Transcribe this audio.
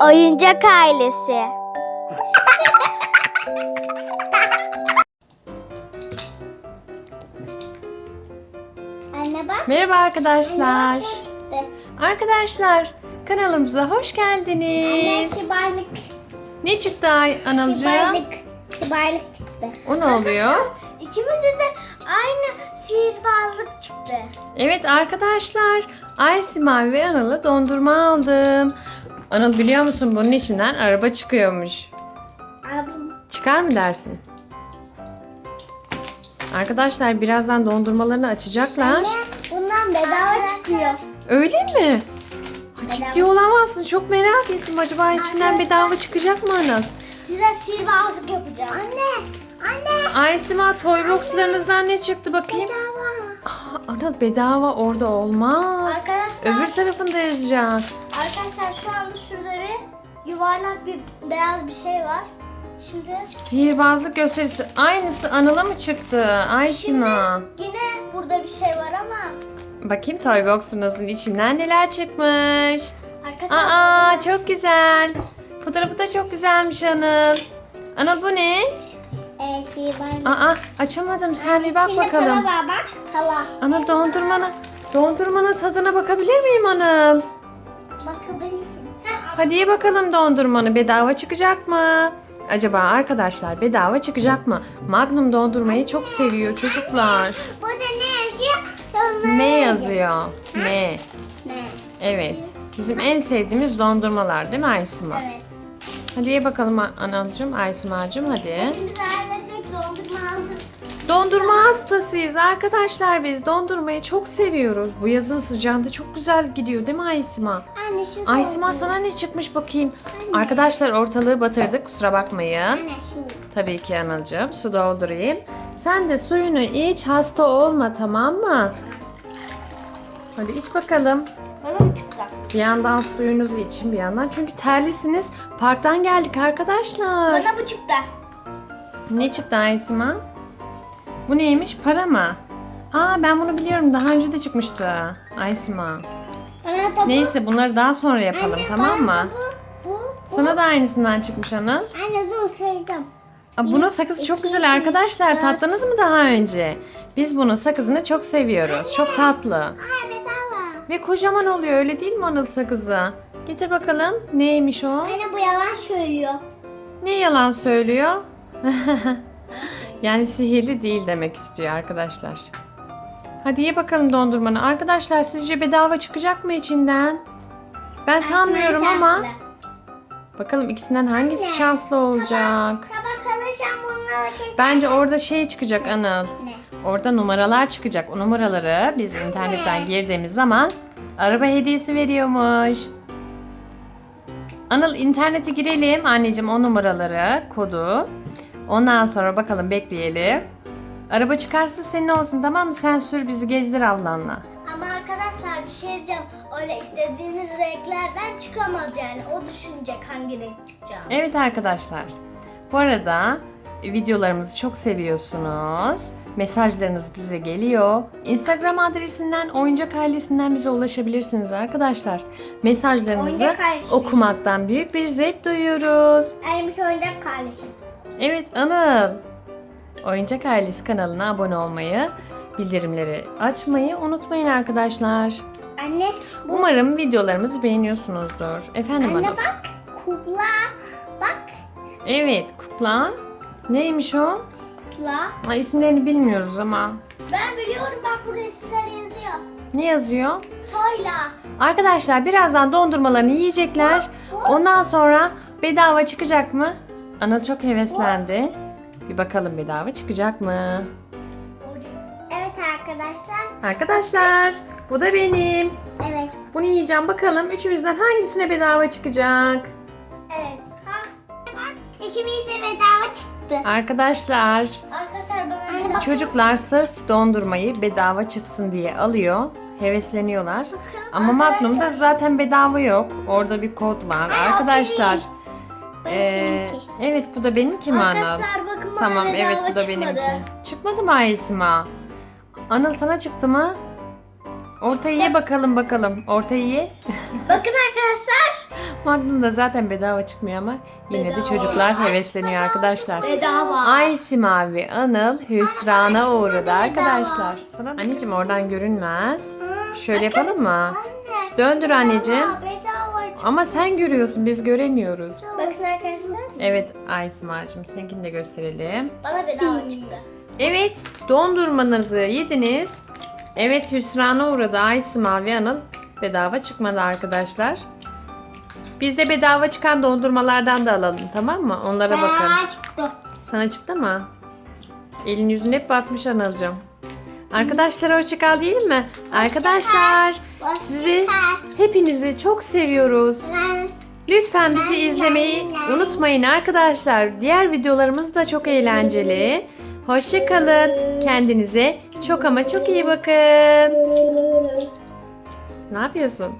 Oyuncak ailesi. Anne bak. Merhaba arkadaşlar. çıktı. Arkadaşlar kanalımıza hoş Anne geldiniz. şıbarlık. Ne çıktı Ay Analcığım? Şıbarlık. Şıbarlık çıktı. O ne oluyor? İkimizde de aynı sihirbazlık çıktı. Evet arkadaşlar Ay Simay ve Anıl'a dondurma aldım. Anıl biliyor musun bunun içinden araba çıkıyormuş. Abim. Çıkar mı dersin? Arkadaşlar birazdan dondurmalarını açacaklar. Anne bundan bedava çıkıyor. Öyle mi? Ha, ciddi olamazsın. Çok merak ettim. Acaba içinden bedava çıkacak mı Anıl? Size sihirbazlık yapacağım. Anne. Anne. Ay Sima toy boxlarınızdan ne çıktı bakayım? Bedava. Aa, Anıl bedava orada olmaz. Arkadaşlar. Öbür tarafında yazacak. Arkadaşlar şu anda şurada bir yuvarlak bir beyaz bir şey var. Şimdi Sihirbazlık gösterisi. Aynısı Anıl'a mı çıktı? Ay Sima. yine burada bir şey var ama Bakayım toy box'unuzun içinden neler çıkmış. arkadaşlar Aa çok güzel. Fotoğrafı da çok güzelmiş Anıl. Anıl bu ne? e, şey. Aa açamadım. Sen bir bak bakalım. Var bak. Kala. Anıl dondurmana. Dondurmanın tadına bakabilir miyim Anıl? Bakabilirsin. Hadi ye bakalım dondurmanı. Bedava çıkacak mı? Acaba arkadaşlar bedava çıkacak mı? Magnum dondurmayı çok seviyor çocuklar. Burada ne yazıyor? M yazıyor. M. Evet. Bizim en sevdiğimiz dondurmalar değil mi Aysima? Evet. Hadi ye bakalım Analcığım, Aysima'cığım hadi. Aldık. Dondurma hastasıyız arkadaşlar biz. Dondurmayı çok seviyoruz. Bu yazın sıcağında çok güzel gidiyor değil mi Aysima? Anne şu Aysima sana ne çıkmış bakayım. Arkadaşlar ortalığı batırdık kusura bakmayın. Anne şu. Tabii ki Anılcığım su doldurayım. Sen de suyunu iç hasta olma tamam mı? Hadi iç bakalım. Bir yandan suyunuzu için bir yandan. Çünkü terlisiniz. Parktan geldik arkadaşlar. Bana bu çıktı. Ne çıktı Aysima? Bu neymiş? Para mı? Aa ben bunu biliyorum. Daha önce de çıkmıştı. Aysima. Bana da bu. Neyse bunları daha sonra yapalım Anne, tamam bana mı? da Bu. Bu. Sana da aynısından çıkmış Anıl. Anne dur söyleyeceğim. Aa, bunun sakızı çok güzel arkadaşlar. Tattınız mı daha önce? Biz bunun sakızını çok seviyoruz. Çok tatlı. Aa bedava. Ve kocaman oluyor öyle değil mi Anıl sakızı? Getir bakalım. Neymiş o? Anne bu yalan söylüyor. Ne yalan söylüyor? yani sihirli değil demek istiyor arkadaşlar. Hadi ye bakalım dondurmanı. Arkadaşlar sizce bedava çıkacak mı içinden? Ben sanmıyorum ama. Bakalım ikisinden hangisi şanslı olacak? Tabak bunları. Bence orada şey çıkacak Anıl. Ne? Orada numaralar çıkacak. O numaraları biz internetten girdiğimiz zaman araba hediyesi veriyormuş. Anıl internete girelim anneciğim o numaraları, kodu. Ondan sonra bakalım bekleyelim. Araba çıkarsa senin olsun tamam mı? Sen sür bizi gezdir ablanla. Ama arkadaşlar bir şey diyeceğim. Öyle istediğiniz renklerden çıkamaz yani. O düşünecek hangi renk çıkacağını. Evet arkadaşlar. Bu arada videolarımızı çok seviyorsunuz. Mesajlarınız bize geliyor. Instagram adresinden oyuncak ailesinden bize ulaşabilirsiniz arkadaşlar. Mesajlarınızı ailesi. okumaktan büyük bir zevk duyuyoruz. Elmiş oyuncak kardeşim. Evet Anıl. Oyuncak Ailesi kanalına abone olmayı, bildirimleri açmayı unutmayın arkadaşlar. Anne bu Umarım videolarımızı beğeniyorsunuzdur. Efendim Anne Anıl. bak kukla. Bak Evet kukla. Neymiş o? kukla. Ha, isimlerini bilmiyoruz ama. Ben biliyorum bak bu resimler yazıyor. Ne yazıyor? Toyla. Arkadaşlar birazdan dondurmalarını yiyecekler. Ondan sonra bedava çıkacak mı? Anıl çok heveslendi. Bir bakalım bedava çıkacak mı? Evet arkadaşlar. Arkadaşlar bu da benim. Evet. Bunu yiyeceğim bakalım üçümüzden hangisine bedava çıkacak? Evet. Ha. Bak ikimiz de bedava çıktı. Arkadaşlar Arkadaşlar bana Anne bak. çocuklar sırf dondurmayı bedava çıksın diye alıyor. Hevesleniyorlar. Ama Magnum'da zaten bedava yok. Orada bir kod var. Arkadaşlar. Ee, seninki. evet bu da benimki mi Anıl? Arkadaşlar bakın bana Tamam bedava evet bu da çıkmadı. benimki. Çıkmadı mı Aysima? Anıl sana çıktı mı? Ortayı ye bakalım bakalım. Ortayı ye. Bakın arkadaşlar. Magnum da zaten bedava çıkmıyor ama yine de Bedava. çocuklar hevesleniyor arkadaşlar. Bedava. Aysi Mavi Anıl hüsrana uğradı arkadaşlar. Sana anneciğim oradan görünmez. Şöyle yapalım mı? Anne. Döndür anneciğim. Bedava, bedava. Ama sen görüyorsun biz göremiyoruz. Bakın arkadaşlar. Evet Aysima'cığım seninkini de gösterelim. Bana bedava çıktı. Evet dondurmanızı yediniz. Evet hüsrana uğradı Aysima ve Anıl bedava çıkmadı arkadaşlar. Biz de bedava çıkan dondurmalardan da alalım tamam mı? Onlara bakın. Bedava çıktı. Sana çıktı mı? Elin yüzün hep batmış Anılcığım. Arkadaşlar hoşça kal diyelim mi? Arkadaşlar sizi hepinizi çok seviyoruz. Lütfen bizi izlemeyi unutmayın arkadaşlar. Diğer videolarımız da çok eğlenceli. Hoşça kalın. Kendinize çok ama çok iyi bakın. Ne yapıyorsun?